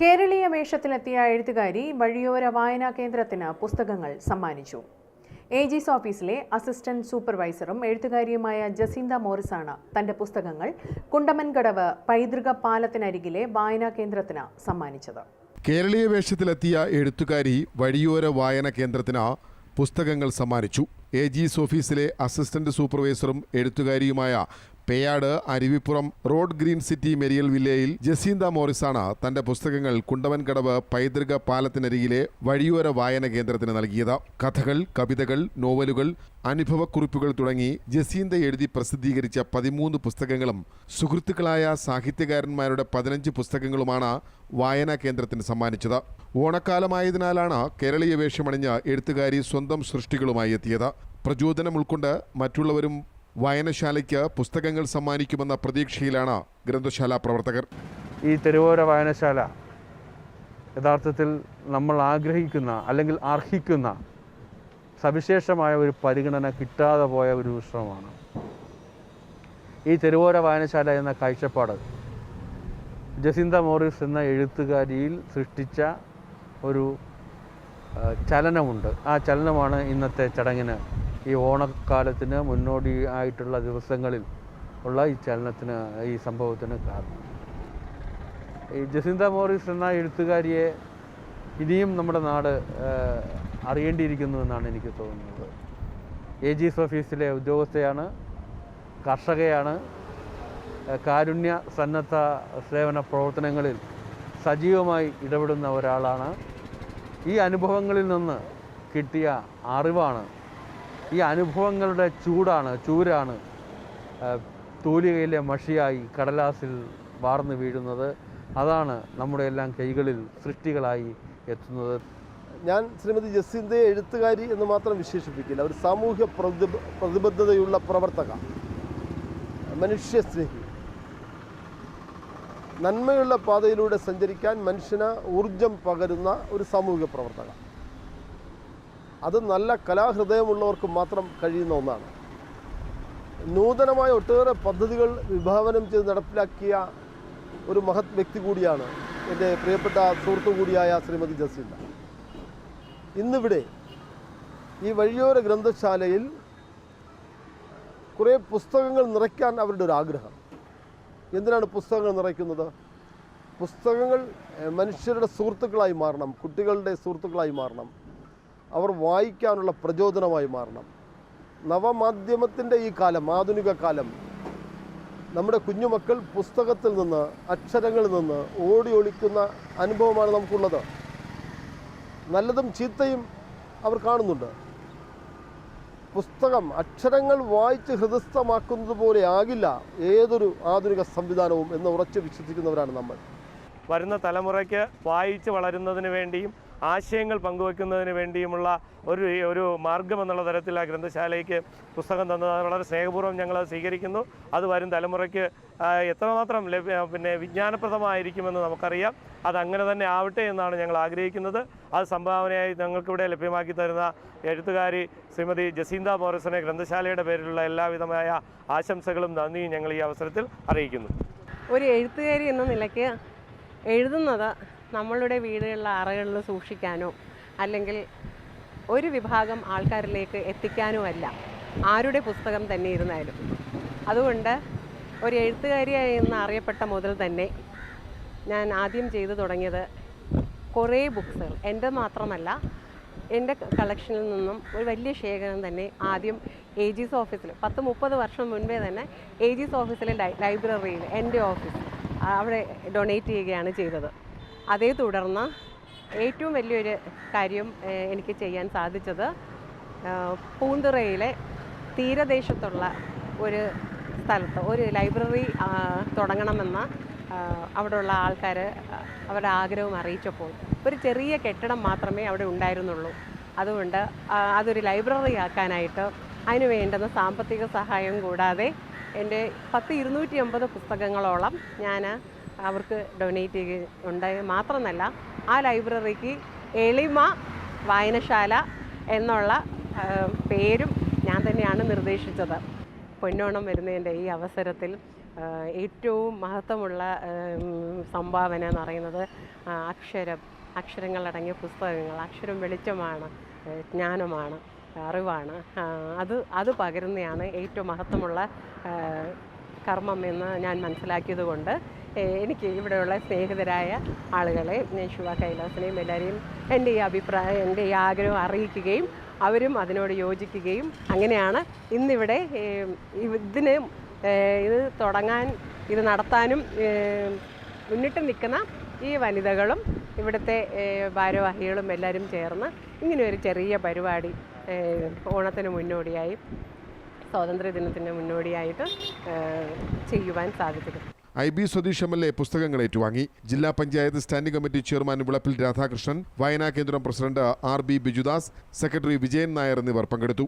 കേരളീയ വേഷത്തിലെത്തിയ എഴുത്തുകാരി വഴിയോര വായനാ കേന്ദ്രത്തിന് പുസ്തകങ്ങൾ സമ്മാനിച്ചു. ഏജീസ് ഓഫീസിലെ അസിസ്റ്റന്റ് സൂപ്പർവൈസറും എഴുത്തുകാരിയുമായ ജസീന്ത മോറിസാണ് തന്റെ പുസ്തകങ്ങൾ കുണ്ടമൻകടവ് പൈതൃക പാലത്തിനരികിലെ വായനാ കേന്ദ്രത്തിന് സമ്മാനിച്ചത്. കേരളീയ വേഷത്തിലെത്തിയ എഴുത്തുകാരി വഴിയോര വായന കേന്ദ്രത്തിന് പുസ്തകങ്ങൾ സമ്മാനിച്ചു. എ ജിസ് ഓഫീസിലെ അസിസ്റ്റന്റ് സൂപ്പർവൈസറും എഴുത്തുകാരിയുമായ Peyad Aruvippuram road green city Merial വില്ലയിൽ Jacinda മോറിസാണ് തന്റെ പുസ്തകങ്ങൾ കുണ്ടവൻകടവ് പൈതൃക പാലത്തിനരികിലെ വഴിയോര വായന കേന്ദ്രത്തിന് നൽകിയത്. കഥകൾ കവിതകൾ നോവലുകൾ അനുഭവക്കുറിപ്പുകൾ തുടങ്ങി ജസീന്ത എഴുതി പ്രസിദ്ധീകരിച്ച പതിമൂന്ന് പുസ്തകങ്ങളും സുഹൃത്തുക്കളായ സാഹിത്യകാരന്മാരുടെ പതിനഞ്ച് പുസ്തകങ്ങളുമാണ് വായനാ കേന്ദ്രത്തിന് സമ്മാനിച്ചത്. ഓണക്കാലമായതിനാലാണ് കേരളീയ വേഷമണിഞ്ഞ് എഴുത്തുകാരി സ്വന്തം സൃഷ്ടികളുമായി എത്തിയത്. പ്രചോദനം ഉൾക്കൊണ്ട് മറ്റുള്ളവരും വായനശാലയ്ക്ക് പുസ്തകങ്ങൾ സമ്മാനിക്കുമെന്ന പ്രതീക്ഷയിലാണ് ഗ്രന്ഥശാല പ്രവർത്തകർ. ഈ തെരുവോര വായനശാല യഥാർത്ഥത്തിൽ നമ്മൾ ആഗ്രഹിക്കുന്ന അല്ലെങ്കിൽ അർഹിക്കുന്ന സവിശേഷമായ ഒരു പരിഗണന കിട്ടാതെ പോയ ഒരു വിഷയമാണ് ഈ തെരുവോര വായനശാല എന്ന കാഴ്ചപ്പാട് ജസിന്ത മോറിസ് എന്ന എഴുത്തുകാരിയിൽ സൃഷ്ടിച്ച ഒരു ചലനമുണ്ട്. ആ ചലനമാണ് ഇന്നത്തെ ചടങ്ങിന് ഈ ഓണക്കാലത്തിന് മുന്നോടി ആയിട്ടുള്ള ദിവസങ്ങളിൽ ഉള്ള ഈ ചലനത്തിന് ഈ സംഭവത്തിന് കാരണം. ഈ ജസിന്ത മോറിസ് എന്ന എഴുത്തുകാരിയെ ഇനിയും നമ്മുടെ നാട് അറിയേണ്ടിയിരിക്കുന്നു എന്നാണ് എനിക്ക് തോന്നുന്നത്. എ ജി ഓഫീസിലെ ഉദ്യോഗസ്ഥയാണ് കർഷകയാണ്. കാരുണ്യ സന്നദ്ധ സേവന പ്രവർത്തനങ്ങളിൽ സജീവമായി ഇടപെടുന്ന ഒരാളാണ്. ഈ അനുഭവങ്ങളിൽ നിന്ന് കിട്ടിയ അറിവാണ് ഈ അനുഭവങ്ങളുടെ ചൂടാണ് ചൂരാണ്. തൂലികയിലെ മഷിയായി കടലാസിൽ വാർന്നു വീഴുന്നത്. അതാണ് നമ്മുടെ എല്ലാം കൈകളിൽ സൃഷ്ടികളായി എത്തുന്നത്. ഞാൻ ശ്രീമതി ജസീന്തയെ എഴുത്തുകാരി എന്ന് മാത്രം വിശേഷിപ്പിക്കില്ല. ഒരു സാമൂഹ്യ പ്രതി പ്രതിബദ്ധതയുള്ള പ്രവർത്തക. മനുഷ്യസ്നേഹി നന്മയുള്ള പാതയിലൂടെ സഞ്ചരിക്കാൻ മനുഷ്യന് ഊർജം പകരുന്ന ഒരു സാമൂഹ്യ പ്രവർത്തക. അത് നല്ല കലാഹൃദയമുള്ളവർക്ക് മാത്രം കഴിയുന്ന ഒന്നാണ്. നൂതനമായ ഒട്ടേറെ പദ്ധതികൾ വിഭാവനം ചെയ്ത് നടപ്പിലാക്കിയ ഒരു മഹത് വ്യക്തി കൂടിയാണ് എന്റെ പ്രിയപ്പെട്ട സുഹൃത്തു കൂടിയായ ശ്രീമതി ജസീന്ത ഇന്നിവിടെ ഈ വഴിയോര ഗ്രന്ഥശാലയിൽ കുറേ പുസ്തകങ്ങൾ നിറയ്ക്കാൻ അവരുടെ ഒരു ആഗ്രഹം. എന്തിനാണ് പുസ്തകങ്ങൾ നിറയ്ക്കുന്നത്? പുസ്തകങ്ങൾ മനുഷ്യരുടെ സുഹൃത്തുക്കളായി മാറണം കുട്ടികളുടെ സുഹൃത്തുക്കളായി മാറണം. അവർ വായിക്കാനുള്ള പ്രചോദനമായി മാറണം. നവമാധ്യമത്തിന്റെ ഈ കാലം ആധുനിക കാലം നമ്മുടെ കുഞ്ഞുമക്കൾ പുസ്തകത്തിൽ നിന്ന് അക്ഷരങ്ങളിൽ നിന്ന് ഓടി ഒളിക്കുന്ന അനുഭവമാണ് നമുക്കുള്ളത്. നല്ലതും ചീത്തയും അവർ കാണുന്നുണ്ട്. പുസ്തകം അക്ഷരങ്ങൾ വായിച്ച് ഹൃദയസ്ഥമാക്കുന്നത് പോലെ ആകില്ല ഏതൊരു ആധുനിക സംവിധാനവും എന്ന് ഉറച്ചു വിശ്വസിക്കുന്നവരാണ് നമ്മൾ. വരുന്ന തലമുറയ്ക്ക് വായിച്ച് വളരുന്നതിന് വേണ്ടിയും ആശയങ്ങൾ പങ്കുവെക്കുന്നതിന് വേണ്ടിയുമുള്ള ഒരു ഒരു മാർഗം എന്നുള്ള തരത്തിൽ ആ ഗ്രന്ഥശാലയ്ക്ക് പുസ്തകം തന്നത്. വളരെ സ്നേഹപൂർവം ഞങ്ങൾ സ്വീകരിക്കുന്നു. അത് വരും തലമുറയ്ക്ക് എത്രമാത്രം ലഭ്യ പിന്നെ വിജ്ഞാനപ്രദമായിരിക്കുമെന്ന് നമുക്കറിയാം. അത് അങ്ങനെ തന്നെ ആവട്ടെ എന്നാണ് ഞങ്ങൾ ആഗ്രഹിക്കുന്നത്. അത് സംഭാവനയായി ഞങ്ങൾക്കിവിടെ ലഭ്യമാക്കി തരുന്ന എഴുത്തുകാരി ശ്രീമതി ജസീന്ത മോറിസനെ ഗ്രന്ഥശാലയുടെ പേരിലുള്ള എല്ലാവിധമായ ആശംസകളും നന്ദിയും ഞങ്ങൾ ഈ അവസരത്തിൽ അറിയിക്കുന്നു. ഒരു എഴുത്തുകാരി എന്ന നിലയ്ക്ക് എഴുതുന്നത് നമ്മളുടെ വീടുകളിലെ അറകളിൽ സൂക്ഷിക്കാനോ അല്ലെങ്കിൽ ഒരു വിഭാഗം ആൾക്കാരിലേക്ക് എത്തിക്കാനോ അല്ല. ആരുടെ പുസ്തകം തന്നെ ഇരുന്നാലും. അതുകൊണ്ട് ഒരു എഴുത്തുകാരിയായി എന്ന് അറിയപ്പെട്ട മുതൽ തന്നെ ഞാൻ ആദ്യം ചെയ്തു തുടങ്ങിയത് കുറേ ബുക്സുകൾ. എന്റെ മാത്രമല്ല എന്റെ കളക്ഷനിൽ നിന്നും ഒരു വലിയ ശേഖരം തന്നെ ആദ്യം എ ഓഫീസിൽ പത്ത് മുപ്പത് വർഷം മുൻപേ തന്നെ എ ജിസ് ഓഫീസിലെ ലൈബ്രറിയിൽ എന്റെ ഓഫീസ് അവിടെ ഡൊണേറ്റ് ചെയ്യുകയാണ് ചെയ്തത്. അതേ തുടർന്ന് ഏറ്റവും വലിയൊരു കാര്യം എനിക്ക് ചെയ്യാൻ സാധിച്ചത് പൂന്തുറയിലെ തീരദേശത്തുള്ള ഒരു സ്ഥലത്ത് ഒരു ലൈബ്രറി തുടങ്ങണമെന്ന് അവിടെയുള്ള ആൾക്കാർ അവരുടെ ആഗ്രഹം അറിയിച്ചപ്പോൾ ഒരു ചെറിയ കെട്ടിടം മാത്രമേ അവിടെ ഉണ്ടായിരുന്നുള്ളൂ. അതുകൊണ്ട് അതൊരു ലൈബ്രറി ആക്കാനായിട്ട് അതിന് വേണ്ടുന്ന സാമ്പത്തിക സഹായം കൂടാതെ എന്റെ പത്ത് ഇരുന്നൂറ്റി അമ്പത് പുസ്തകങ്ങളോളം ഞാൻ അവർക്ക് ഡൊനേറ്റ് ഉണ്ടായത് മാത്രമല്ല ആ ലൈബ്രറിക്ക് എളിമ വായനശാല എന്നുള്ള പേരും ഞാൻ തന്നെയാണ് നിർദ്ദേശിച്ചത്. പൊന്നോണം വരുന്നതിന്റെ ഈ അവസരത്തിൽ ഏറ്റവും മഹത്വമുള്ള സംഭാവന എന്ന് പറയുന്നത് അക്ഷരം അക്ഷരങ്ങളടങ്ങിയ പുസ്തകങ്ങൾ. അക്ഷരം വെളിച്ചമാണ് ജ്ഞാനമാണ് അറിവാണ്. അത് അത് പകരുന്നതാണ് ഏറ്റവും മഹത്വമുള്ള കർമ്മം എന്ന് ഞാൻ മനസ്സിലാക്കിയതുകൊണ്ട് എനിക്ക് ഇവിടെയുള്ള സ്നേഹിതരായ ആളുകളെ യേശുവ ശിവ കൈലാസനെയും എല്ലാവരെയും എന്റെ ഈ അഭിപ്രായം എന്റെ ഈ ആഗ്രഹം അറിയിക്കുകയും അവരും അതിനോട് യോജിക്കുകയും അങ്ങനെയാണ് ഇന്നിവിടെ ഇതിന് ഇത് തുടങ്ങാൻ ഇത് നടത്താനും മുന്നിട്ട് നിൽക്കുന്ന ഈ വനിതകളും ഇവിടുത്തെ ഭാരവാഹികളും എല്ലാവരും ചേർന്ന് ഇങ്ങനെ ഒരു ചെറിയ പരിപാടി ഓണത്തിന് മുന്നോടിയായി സ്വാതന്ത്ര്യദിനത്തിന് മുന്നോടിയായിട്ട് ചെയ്യുവാൻ സാധിച്ചത് I B Satheesh M L A പുസ്തകങ്ങൾ ഏറ്റുവാങ്ങി. ജില്ലാ panchayat standing committee chairman Vilappil Radhakrishnan വയനാ കേന്ദ്രം president R B Bijudas secretary Vijayan Nair എന്നിവർ പങ്കെടുത്തു.